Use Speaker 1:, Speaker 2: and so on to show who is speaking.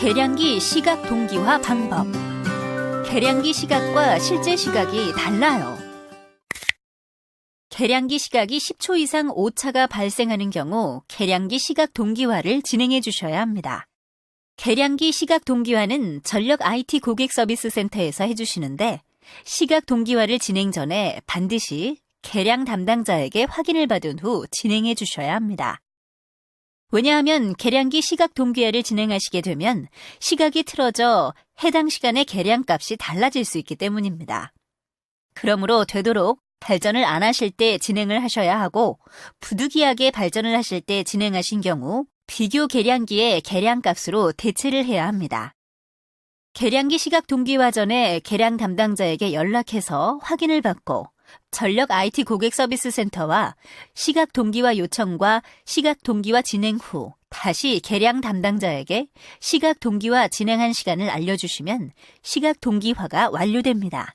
Speaker 1: 계량기 시각 동기화 방법. 계량기 시각과 실제 시각이 달라요. 계량기 시각이 10초 이상 오차가 발생하는 경우 계량기 시각 동기화를 진행해 주셔야 합니다. 계량기 시각 동기화는 전력 IT 고객 서비스 센터에서 해주시는데 시각 동기화를 진행 전에 반드시 계량 담당자에게 확인을 받은 후 진행해 주셔야 합니다. 왜냐하면 계량기 시각 동기화를 진행하시게 되면 시각이 틀어져 해당 시간의 계량값이 달라질 수 있기 때문입니다. 그러므로 되도록 발전을 안 하실 때 진행을 하셔야 하고 부득이하게 발전을 하실 때 진행하신 경우 비교 계량기의 계량값으로 대체를 해야 합니다. 계량기 시각 동기화 전에 계량 담당자에게 연락해서 확인을 받고 전력 IT 고객 서비스 센터와 시각 동기화 요청과 시각 동기화 진행 후 다시 계량 담당자에게 시각 동기화 진행한 시간을 알려주시면 시각 동기화가 완료됩니다.